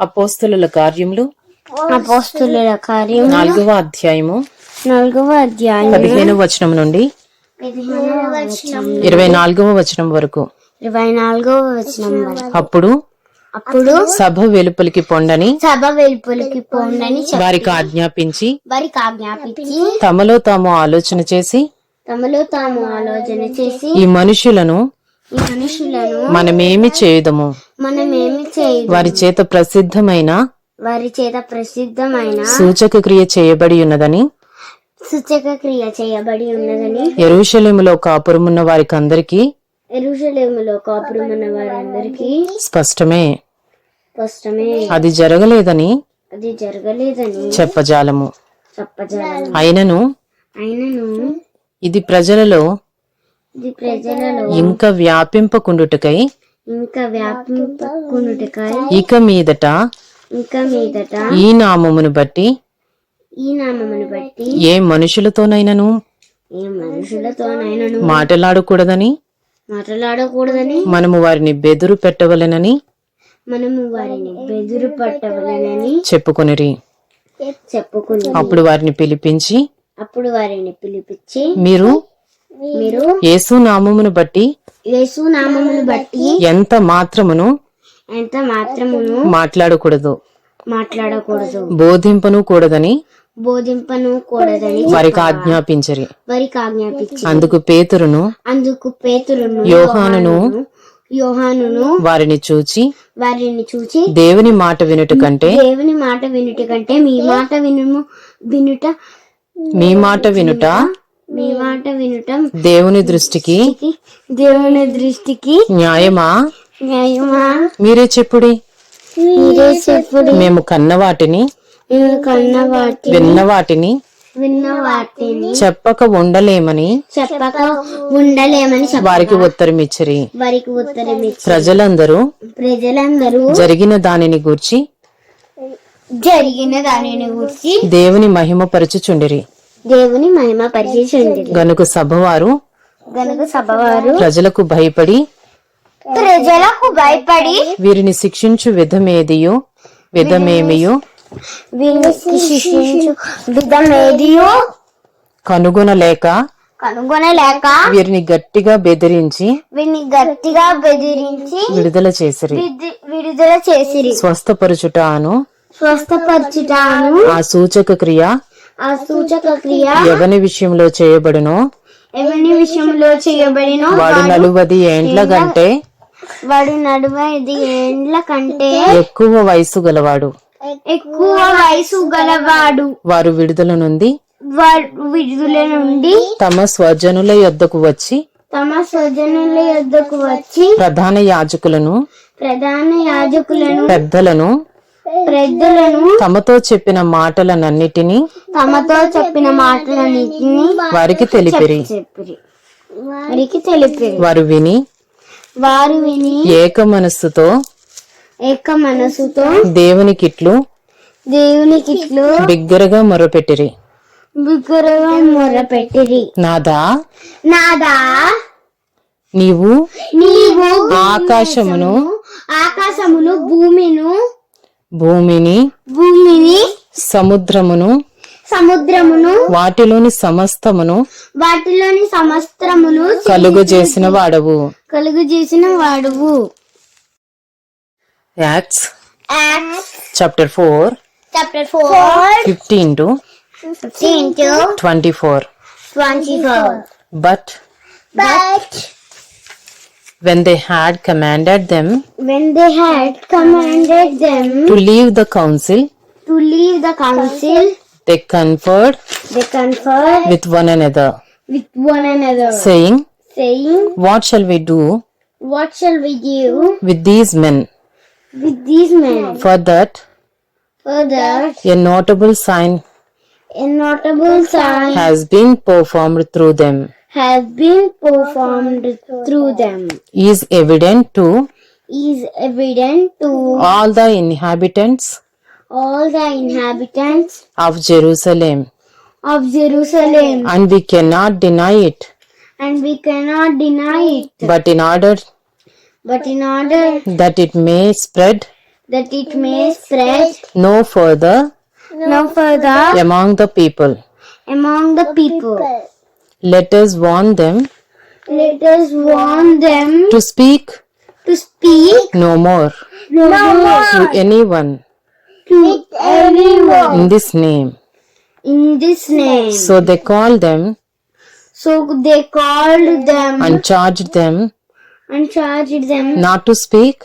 అపోస్తుల కార్యములు. అపోస్తుల కార్యం నాలుగవ అధ్యాయము. నాలుగవ అధ్యాయం పదిహేను వచనం నుండి ఇరవై నాలుగవ వచనం వరకు. ఇరవై నాలుగవ వచనం. అప్పుడు అప్పుడు సభ వెలుపలికి పొండని సభ వెలుపులకి పోండని వారికి ఆజ్ఞాపించి వారికి ఆజ్ఞాపించి తమలో తాము ఆలోచన చేసి తమలో తాము ఆలోచన చేసి ఈ మనుషులను మనుషులను మనమేమి చేయుదము. మనమేమి చేయదు. వారి చేత ప్రసిద్ధమైన వారి చేత ప్రసిద్ధమైన సూచక క్రియ చేయబడి ఉన్నదని సూచక క్రియ చేయబడి ఉన్నదని ఎరుషలేములో కాపురమున్న వారికి అందరికీ ఎరుషలేములో కాపురమన్న వారందరికీ స్పష్టమే. స్పష్టమే. అది జరగలేదని అది జరగలేదని చెప్పజాలము. చెప్పజాలను అయినను అయినను ఇది ప్రజలలో ఇంకా వ్యాపింపకుండుటకై ఇంకా వ్యాపింపకునుటకై ఇక మీదట ఇంకా మీదట ఈ నామమును బట్టి ఈ నామమును బట్టి ఏ మనుషులతోనైనను ఏ మనుషులతోనైనను మాటలాడకూడదని మాట్లాడకూడదని మనము వారిని బెదురు పెట్టవలెనని మనము వారిని బెదురు పట్టవలనని చెప్పుకొనిరి. చెప్పుకుని అప్పుడు వారిని పిలిపించి అప్పుడు వారిని పిలిపించి మీరు మీరు యేసు నామమును బట్టి యేసు నామమును బట్టి ఎంత మాత్రమును ఎంత మాత్రమును మాట్లాడకూడదు. మాట్లాడకూడదు. బోధింపను కూడదని బోధింపను కూడదని వారికి ఆజ్ఞాపించరి. వారికి ఆజ్ఞాపించి అందుకు పేతురును అందుకు పేతురును యోహానును యోహానును వారిని చూచి వారిని చూచి దేవుని మాట వినుట కంటే దేవుని మాట వినుట కంటే మీ మాట వినుము వినుట మీ మాట వినుట మీ మాట వినుటం దేవుని దృష్టికి దేవుని దృష్టికి న్యాయమా? న్యాయమా? మీరే చెప్పుడి. మీరే చెప్పుడు. మేము కన్న వాటిని మేము కన్న వాటి విన్న వాటిని విన్న వాటిని చెప్పక ఉండలేమని చెప్పక ఉండలేమని వారికి ఉత్తరమిచ్చరి. వారికి ఉత్తరం ఇచ్చి ప్రజలందరూ ప్రజలందరూ జరిగిన దానిని గూర్చి జరిగిన దానిని గురించి దేవుని మహిమపరచుచుండిరి దేవుని మహిమ పరిచేసింది గనుక సభవారు గనుక సభవారు ప్రజలకు భయపడి ప్రజలకు భయపడి వీరిని శిక్షించు విధమేదియో విధమేమియో శిక్షించు విధమేదియో కనుగొనలేక కనుగొనలేక వీరిని గట్టిగా బెదిరించి వీరిని గట్టిగా బెదిరించి విడుదల చేసిరి. విడి- విడుదల చేసిరి. స్వస్థపరచుట అను స్వస్థపరచుటాను ఆ సూచక క్రియ ఆ సూచక క్రియ ఎవని విషయంలో చేయబడునో? ఎవరి విషయంలో చేయబడిన? వాడు నలువది ఏండ్ల కంటే వాడు నడువైదు ఏండ్ల కంటే ఎక్కువ వయసు గలవాడు. ఎక్కువ వయసు గలవాడు. వారు విడుదల నుండి వాడు విడుదల నుండి తమ స్వజనుల యొద్దకు వచ్చి తమ స్వజనుల యొద్దకు వచ్చి ప్రధాన యాజకులను ప్రధాన యాజకులను పెద్దలను పెద్దలను తమతో చెప్పిన మాటలనన్నిటినీ తమతో చెప్పిన మాటలన్నిటిని వారికి తెలిపిరి. వారికి తెలిపిరి. వారు విని వారు విని ఏక మనస్సుతో ఏక మనసుతో దేవునికిట్లు దేవునికి ఇట్లు బిగ్గరగా మొరపెట్టిరి. బిగ్గరగా మొరపెట్టిరి. నాదా నాదా నీవు నీవు ఆకాశమును ఆకాశమును భూమిను భూమిని భూమిని సముద్రమును సముద్రమును వాటిలోని సమస్తమును వాటిలోని సమస్తమును కలుగజేసిన వాడవు కలుగు చేసిన వాడువు acts chapter four chapter four fifteen to fifteen to twenty four twenty four but But when they had commanded them when they had commanded them to leave the council, to leave the council, they conferred they conferred with one another, with one another, saying, saying, What shall we do What shall we do with these men? with these men? For that For that a notable sign a notable sign has been performed through them, has been performed through them, is evident to is evident to all the inhabitants all the inhabitants of Jerusalem, of Jerusalem, and we cannot deny it. and we cannot deny it. But in order But in order that it may spread that it may spread no further no further among the people. among the people. Let us warn them Let us warn them to speak to speak no more no more to anyone to anyone in this name. in this name. So they called them So they called them and charged them and charged them not to speak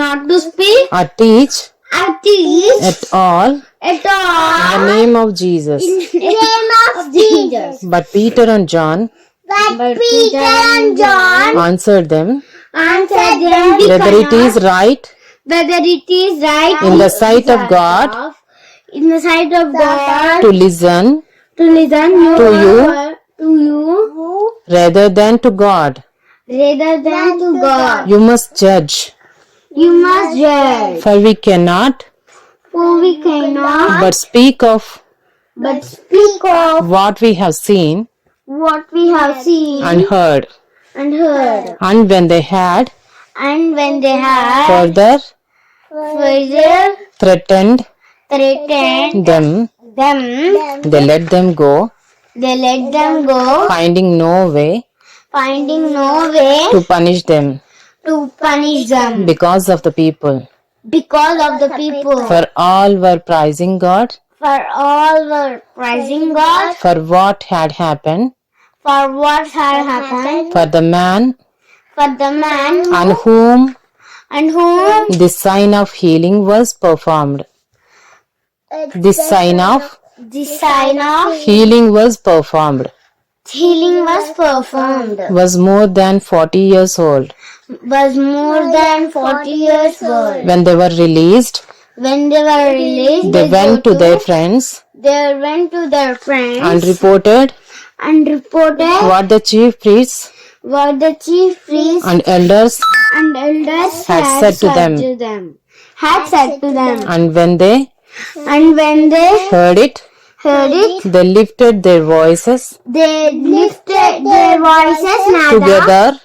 not to speak or teach at teach at all at in all the name of Jesus. in the name of Jesus. But Peter and John But Peter and John answered them, answered them whether it is right whether it is right in the sight of God. In the sight of God. To listen. To listen to you. to you. Rather than to God. rather than to God. You must judge, You must judge, for we cannot. For we cannot. But speak of but speak of what we have seen what we have seen and heard. and heard. And when they had And when they had further further threatened threatened them, them, they let them go, they let them go, finding no way finding no way to punish them. to punish them. Because of the people. because of the people. For all were praising God. For all were praising God. For what had happened, for what had happened, for the man for the man on whom and whom this sign of healing was performed. Uh, this sign of the sign of healing was performed healing was performed was more than 40 years old. was more than 40 years old. When they were released, When they were released, they went go to their friends they went to their friends and reported and reported what the chief priests what the chief priests and elders and elders Had had, said to them. them. Had said to them. and when they And when they heard it, heard it, they lifted their voices they lifted their voices nada, together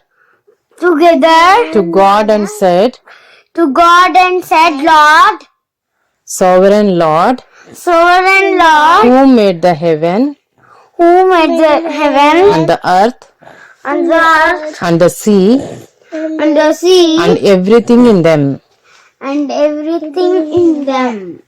together to God and said, to God and said, Lord, Sovereign Lord, sovereign Lord, who made the heaven who made the heaven and the earth and the earth and the sea and the sea and everything in them. and everything in them.